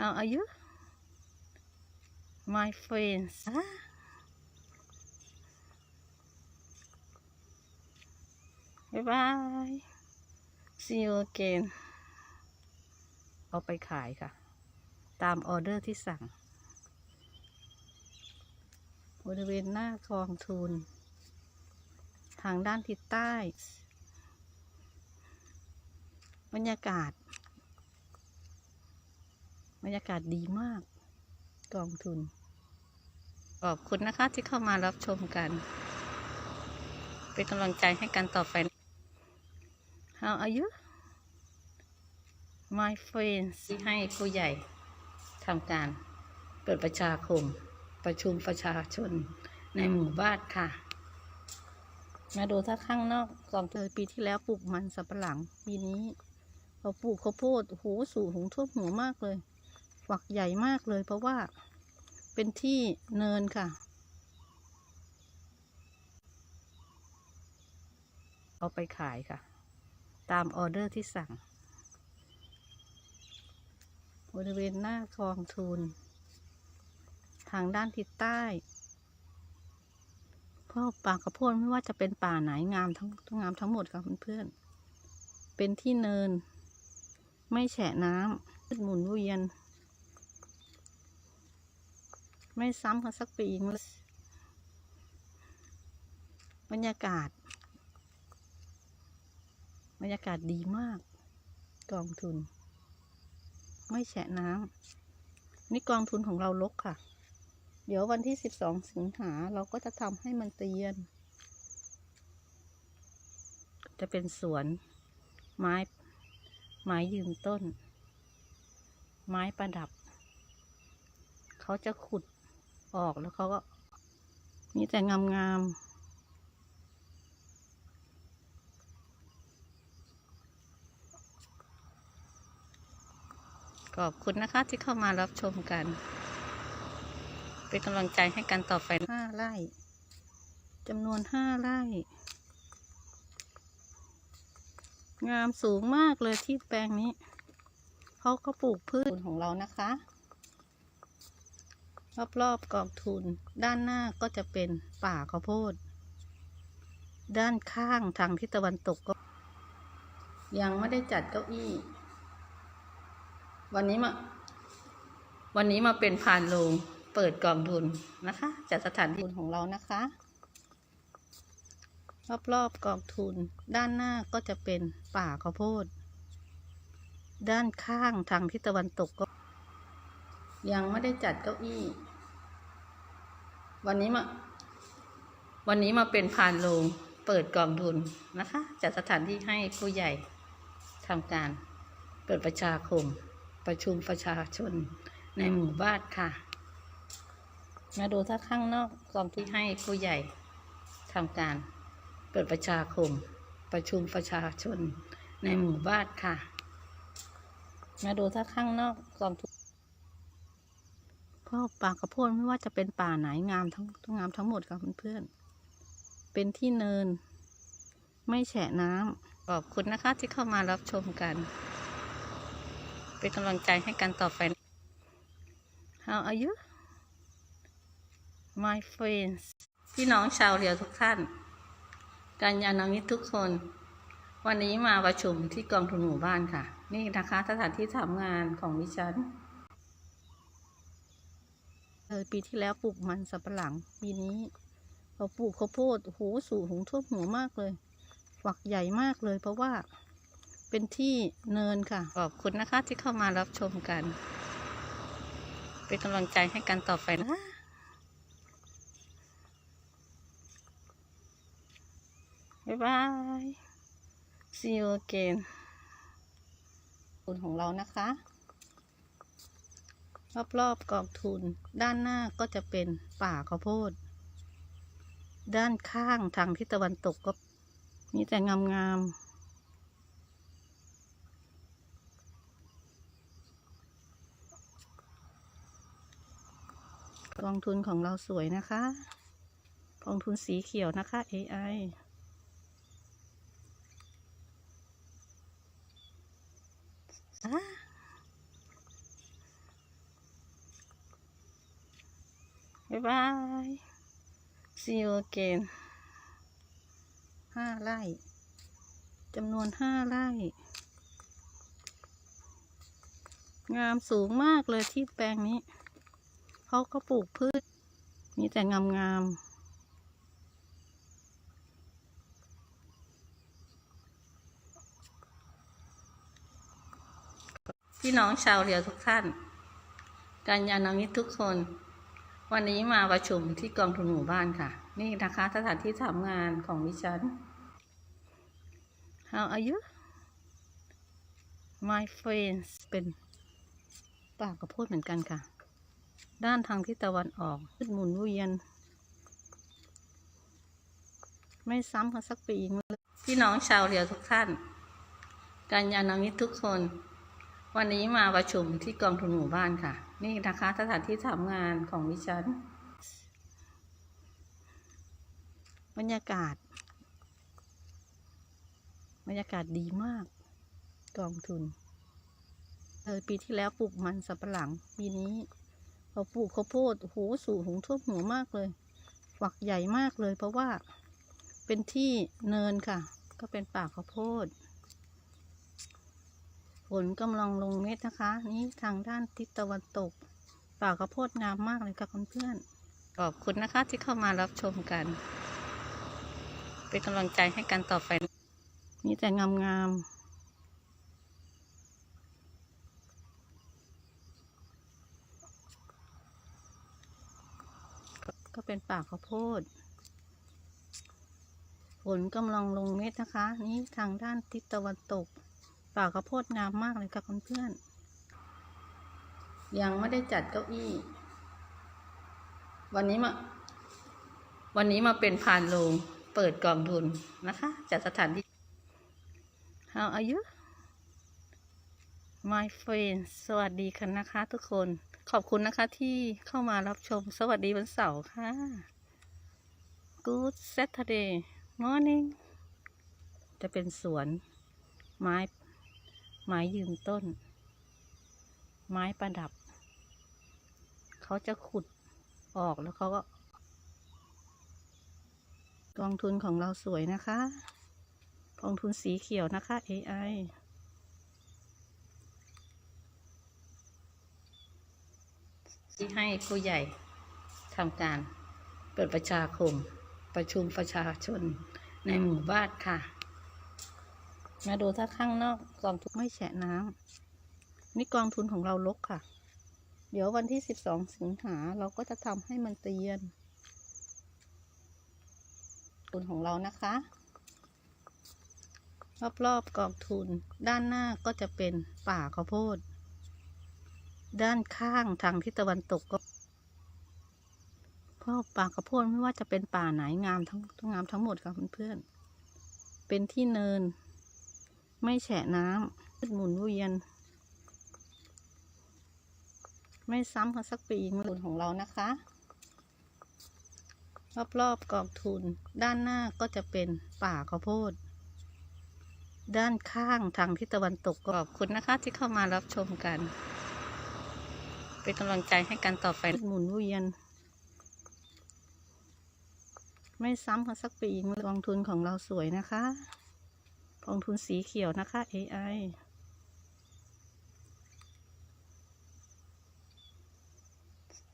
How are you? My friends. Ah. Bye bye. See you again. เอาไปขายค่ะ ตามออเดอร์ที่สั่ง บริเวณหน้ากองทุนทางด้านทิศใต้ บรรยากาศ บรรยากาศดีมาก กองทุน ขอบคุณนะคะที่เข้ามารับชมกัน เป็นกำลังใจให้กันต่อไป How are you My friends ที่ให้ผู้ใหญ่ทำการเปิดประชาคม ประชุมประชาชนในหมู่บ้านค่ะ มาดูถ้าข้างนอกกองเตยปีที่แล้วปลูกมันสับปะหลังปีนี้เราปลูกข้าวโพดโอ้โหสูงถึงท่วมหัวมากเลย ฝักใหญ่มากเลยเพราะว่าเป็นที่เนินค่ะ เอาไปขายค่ะ ตามออเดอร์ที่สั่ง บริเวณหน้ากองทุนทางด้านทิศใต้เพราะป่าข้าวโพดไม่ว่าจะเป็นป่าไหนงามทั้งงามทั้งหมดค่ะเพื่อนๆเป็นที่เนิน ไม่แฉะน้ำหมุนเวียน ไม่ซ้ำกันสักปีงเลยบรรยากาศ บรรยากาศดีมาก กองทุน ไม่แฉะน้ำนี่กองทุนของเราลกค่ะ เดี๋ยววันที่สิบสองสิงหาเราก็จะทำให้มันเตียน จะเป็นสวน ไม้ ไม้ยืนต้น ไม้ประดับ เขาจะขุด ออกแล้วเขาก็ มีแต่งามๆขอบคุณนะคะที่เข้ามารับชมกัน เป็นกำลังใจให้กันต่อไปห้าไร่จำนวนห้าไร่ งามสูงมากเลยที่แปลงนี้ เขาก็ปลูกพืชของเรานะคะ รอบๆกองทุน ด้านหน้าก็จะเป็นป่าข้าวโพด ด้านข้างทางทิศตะวันตกก็ ยังไม่ได้จัดเก้าอี้ วันนี้มา วันนี้มาเป็นพานโรงเปิดกองทุนนะคะ จัดสถานที่ของเรานะคะ รอบๆกองทุน ด้านหน้าก็จะเป็นป่าข้าวโพด ด้านข้างทางทิศตะวันตกก็ ยังไม่ได้จัดเก้าอี้ วันนี้มา วันนี้มาเป็นพานโรงเปิดกองทุนนะคะ จัดสถานที่ให้ผู้ใหญ่ทำการเปิดประชาคม ประชุมประชาชนในหมู่บ้านค่ะ มาดูถ้าข้างนอกกองที่ให้ผู้ใหญ่ทำการเปิดประชาคม ประชุมประชาชนในหมู่บ้านค่ะ มาดูถ้าข้างนอกกองทุน เพราะป่าข้าวโพดไม่ว่าจะเป็นป่าไหนงามทั้งงามทั้งหมดค่ะเพื่อนๆเป็นที่เนิน ไม่แฉะน้ำขอบคุณนะคะที่เข้ามารับชมกัน เป็นกำลังใจให้กันต่อไป How are you My friends พี่น้องชาวเรือทุกท่าน การยานามิทุกคน วันนี้มาประชุมที่กองทุนหมู่บ้านค่ะ นี่นะคะสถานที่ทำงานของดิฉัน เออปีที่แล้วปลูกมันสับปะหลัง ปีนี้เราปลูกข้าวโพดโอ้โหสูงถึงท่วมหัวมากเลย ฝักใหญ่มากเลย เพราะว่าเป็นที่เนินค่ะ ขอบคุณนะคะที่เข้ามารับชมกัน เป็นกำลังใจให้กันต่อไปนะบ๊ายบาย see you again ทุนของเรานะคะ รอบๆกองทุน ด้านหน้าก็จะเป็นป่าข้าวโพด ด้านข้างทางทิศตะวันตกก็มีแต่งามๆกองทุนของเราสวยนะคะกองทุนสีเขียวนะคะ AI อะ บ๊ายบาย see you again ห้าไร่จำนวนห้าไร่ งามสูงมากเลยที่แปลงนี้ เขาก็ปลูกพืช มีแต่งามงามพี่น้องชาวเรียวทุกท่านการยานามิตรทุกคน วันนี้มาประชุมที่กองทุนหมู่บ้านค่ะ นี่นะคะสถานที่ทำงานของดิฉัน How are you My friends เป็นปากระโพดเหมือนกันค่ะ ด้านทางทิศตะวันออกพืชหมุนเวียน ไม่ซ้ำกันสักปีเลยพี่น้องชาวเรียวทุกท่าน การยานามิตรทุกคน วันนี้มาประชุมที่กองทุนหมู่บ้านค่ะ นี่นะคะสถานที่ทำงานของดิฉันบรรยากาศ บรรยากาศดีมาก กองทุนเออปีที่แล้วปลูกมันสับปะหลัง ปีนี้เราปลูกข้าวโพดโหสูงถึงท่วมหัวมากเลยฝักใหญ่มากเลย เพราะว่าเป็นที่เนินค่ะ ก็เป็นป่าข้าวโพด ฝนกำลังลงเม็ดนะคะ นี่ทางด้านทิศตะวันตก ป่าข้าวโพดงามมากเลยค่ะเพื่อนๆขอบคุณนะคะที่เข้ามารับชมกัน เป็นกำลังใจให้กันต่อไปมีแต่งามงามๆก็เป็นป่าข้าวโพด ฝนกำลังลงเม็ดนะคะ นี่ทางด้านทิศตะวันตก ป่าข้าวโพดงามมากเลยค่ะเพื่อนๆยังไม่ได้จัดเก้าอี้ วันนี้มา วันนี้มาเป็นพานโรงเปิดกองทุนนะคะ จัดสถานที่ How are you My friends สวัสดีค่ะนะคะทุกคนขอบคุณนะคะที่เข้ามารับชมสวัสดีวันเสาร์ค่ะ Good Saturday morning จะเป็นสวนไม้ ไม้ยืนต้น ไม้ประดับ เขาจะขุดออกแล้วเขาก็ กองทุนของเราสวยนะคะกองทุนสีเขียวนะคะ AI ที่ให้ผู้ใหญ่ทำการเปิดประชาคม ประชุมประชาชนในหมู่บ้านค่ะ มาดูถ้าข้างนอกกองทุนไม่แฉะน้ำนี่กองทุนของเราลกค่ะ เดี๋ยววันที่12สิงหาเราก็จะทำให้มันเตียนทุนของเรานะคะ รอบๆกองทุนด้านหน้าก็จะเป็นป่าข้าวโพด ด้านข้างทางทิศตะวันตกก็เพราะป่าข้าวโพดไม่ว่าจะเป็นป่าไหนงามทั้งงามทั้งหมดค่ะเพื่อนๆเป็นที่เนิน ไม่แฉะน้ำหมุนเวียน ไม่ซ้ำกันสักปีนึงทุนของเรานะคะ รอบๆกองทุน ด้านหน้าก็จะเป็นป่าข้าวโพด ด้านข้างทางทิศตะวันตกก็ขอบคุณนะคะ ที่เข้ามารับชมกัน เป็นกำลังใจให้กันต่อไปหมุนเวียนไม่ซ้ำกันสักปีนึงกองทุนของเราสวยนะคะ องทุนสีเขียวนะคะ AI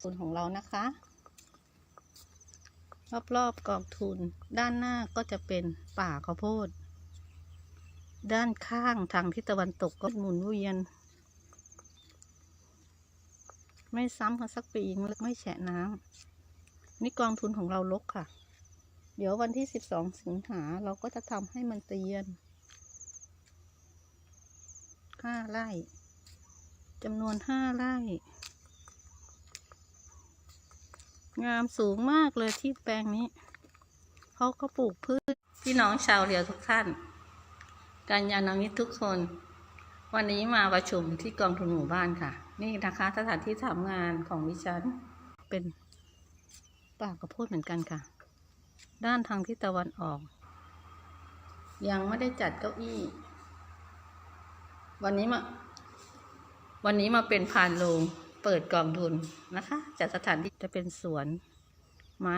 ทุนของเรานะคะ รอบๆกองทุน ด้านหน้าก็จะเป็นป่าข้าวโพด ด้านข้างทางทิศตะวันตกก็หมุนเวียน ไม่ซ้ำกันสักปีงไม่แฉะน้ำนี่กองทุนของเราลกค่ะเดี๋ยววันที่ 12 สิงหาเราก็จะทำให้มันเตียน ห้าไร่จำนวนห้าไร่ งามสูงมากเลยที่แปลงนี้เขาก็ปลูกพืชพี่น้องชาวเรียวทุกท่าน การยานามิตรทุกคน วันนี้มาประชุมที่กองทุนหมู่บ้านค่ะ นี่นะคะสถานที่ทำงานของดิฉัน เป็นป่ากระโพดเหมือนกันค่ะ ด้านทางทิศตะวันออก ยังไม่ได้จัดเก้าอี้ วันนี้มา วันนี้มาเป็นพานโรงเปิดกองทุนนะคะจัดสถานที่จะเป็นสวนไม้